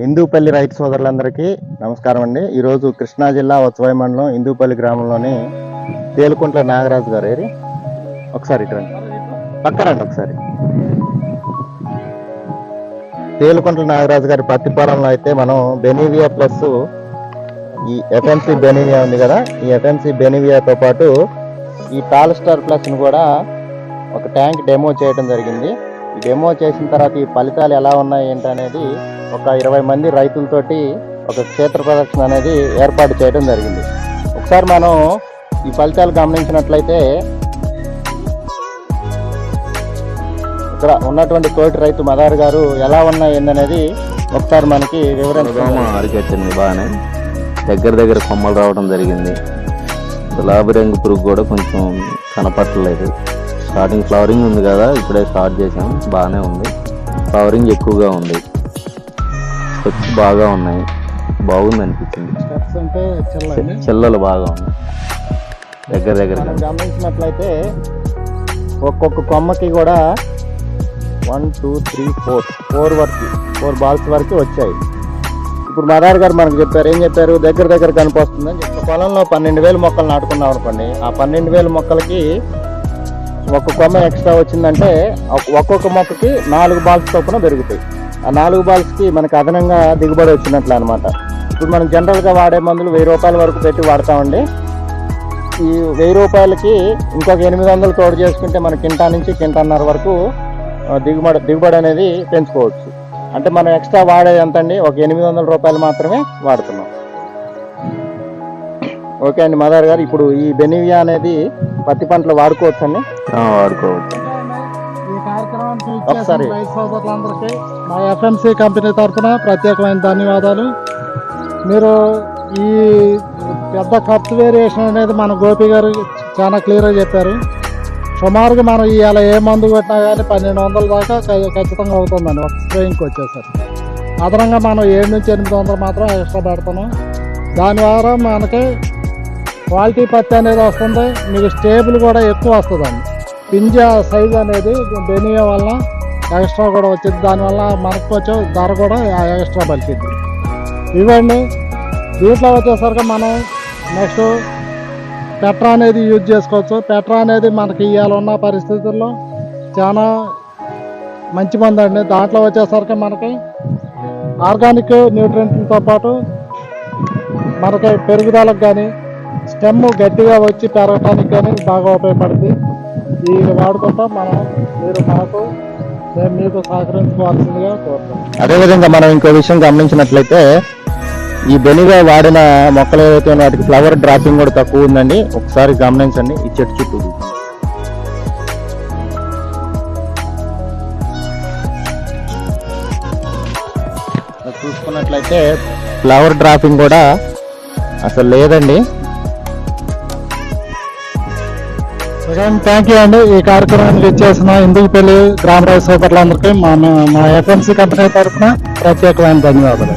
హిందూపల్లి రైతు సోదరులందరికీ నమస్కారం అండి. ఈరోజు కృష్ణా జిల్లా ఉత్సవాయి మండలం హిందూపల్లి గ్రామంలోని తేలుకుంట్ల నాగరాజు గారు ఏరి? ఒకసారి ఇటువంటి రండి. పక్కరండి ఒకసారి. తేలుకుంట్ల నాగరాజు గారి పత్తి పొలంలో అయితే మనం బెనీవియా ప్లస్ ఈ ఎఫ్ఎంసీ బెనీవియా ఉంది కదా ఈ ఎఫ్ఎంసీ బెనీవియాతో పాటు ఈ టాల్ స్టార్ ప్లస్ను కూడా ఒక ట్యాంక్ డెమో చేయడం జరిగింది. డెమో చేసిన తర్వాత ఈ ఫలితాలు ఎలా ఉన్నాయి ఏంటి అనేది ఒక ఇరవై మంది రైతులతోటి ఒక క్షేత్ర ప్రదర్శన అనేది ఏర్పాటు చేయడం జరిగింది. ఒకసారి మనం ఈ ఫలితాలు గమనించినట్లయితే ఇక్కడ ఉన్నటువంటి తోటి రైతు మదార్ గారు ఎలా ఉన్నాయి ఏందనేది ఒకసారి మనకి వివరించడం దోమ అరికెట్టింది బాగానే. దగ్గర దగ్గర కొమ్మలు రావడం జరిగింది. గులాబీ రంగు పురుగు కూడా కొంచెం కనపట్టలేదు స్టార్టింగ్ ఫ్లవరింగ్ ఉంది కదా ఇప్పుడే స్టార్ట్ చేసాం బాగానే ఉంది. ఫ్లవరింగ్ ఎక్కువగా ఉంది. స్టెప్స్ బాగా ఉన్నాయి. బాగుంది అనిపించింది స్టెప్స్ అంటే చిల్లండి చిల్లలు బాగా ఉన్నాయి. దగ్గర దగ్గర మనం గమనించినట్లయితే ఒక్కొక్క కొమ్మకి కూడా one two three four four వరకు ఫోర్ బాల్స్ వరకు వచ్చాయి. ఇప్పుడు మదార్ గారు మనకు చెప్పారు ఏం చెప్పారు? దగ్గర దగ్గర కనిపిస్తుందని చెప్పి. పొలంలో పన్నెండు వేల మొక్కలు నాటుకున్నాం అనుకోండి. ఆ పన్నెండు వేల మొక్కలకి ఒక కొమ్మ ఎక్స్ట్రా వచ్చిందంటే ఒక్కొక్క మొక్కకి నాలుగు బాల్స్ చొప్పున పెరుగుతాయి. ఆ నాలుగు బాల్స్కి మనకి అదనంగా దిగుబడి వచ్చినట్లు అనమాట ఇప్పుడు మనం జనరల్గా వాడే మందులు వెయ్యి రూపాయల వరకు పెట్టి వాడతామండి. ఈ వెయ్యి రూపాయలకి ఇంకొక ఎనిమిది వందలు తోడు చేసుకుంటే మన కింటా నుంచి కింటాన్నర వరకు దిగుబడి దిగుబడి అనేది పెంచుకోవచ్చు. అంటే మనం ఎక్స్ట్రా వాడేది ఎంత అండి ఒక ఎనిమిది వందల రూపాయలు మాత్రమే వాడుతున్నాం. ఓకే అండి మదార్ గారు ఇప్పుడు ఈ బెనివియా అనేది పత్తి పంటలు వాడుకోవచ్చు అండి? ఆ, వాడుకోవచ్చు. ఈ రైతు సోదరులందరికీ మా ఎఫ్ఎంసి కంపెనీ తరఫున ప్రత్యేకమైన ధన్యవాదాలు. మీరు ఈ పెద్ద ఖర్చు వేరియేషన్ అనేది మన గోపి గారు చాలా క్లియర్గా చెప్పారు. సుమారుగా మనం ఇవాళ ఏ మందు కొట్టినా కానీ పన్నెండు వందల దాకా ఖచ్చితంగా అవుతుందండి. ఒక స్ప్రేయింగ్కి వచ్చేసరికి. అదనంగా మనం ఏడు నుంచి ఎనిమిది వందలు మాత్రం ఎక్స్ట్రా పెడతాము. దాని ద్వారా మనకి క్వాలిటీ పత్తి అనేది వస్తుంది మీకు స్టేబుల్ కూడా ఎక్కువ వస్తుందండి. పింజ సైజ్ అనేది బెనియో వల్ల ఎక్స్ట్రా కూడా వచ్చింది. దానివల్ల మనకు వచ్చే ధర కూడా ఎక్స్ట్రా పలికింది. ఇవ్వండి. దీంట్లో వచ్చేసరికి మనం నెక్స్ట్ పెట్రా అనేది యూజ్ చేసుకోవచ్చు. పెట్రా అనేది మనకి ఇవాళ ఉన్న పరిస్థితుల్లో చాలా మంచి మంది అండి. దాంట్లో వచ్చేసరికి మనకి ఆర్గానిక్ న్యూట్రియంట్లతో పాటు మనకి పెరుగుదలకు కానీ స్టెమ్ గట్టిగా వచ్చి పెరగటానికి కానీ బాగా ఉపయోగపడుతుంది ఈ వాడుకుంటా మనం. మీరు మాకు మేము మీకు సహకరించుకోవాల్సిందిగా కోరుతాం అదేవిధంగా మనం ఇంకో విషయం గమనించినట్లయితే ఈ బెనిగా వాడిన మొక్కలు ఏవైతే ఉన్నాయో వాటికి ఫ్లవర్ డ్రాపింగ్ కూడా తక్కువ ఉందండి. ఒకసారి గమనించండి ఈ చెట్టు చుట్టూ చూసుకున్నట్లయితే ఫ్లవర్ డ్రాపింగ్ కూడా అసలు లేదండి. థ్యాంక్ యూ అండి. ఈ కార్యక్రమానికి ఇచ్చేసిన ఇందుకుపల్లి గ్రామ రైతు సోదరులందరికీ మా మా ఎఫ్ఎంసీ కంపెనీ తరఫున ప్రత్యేకమైన ధన్యవాదాలు.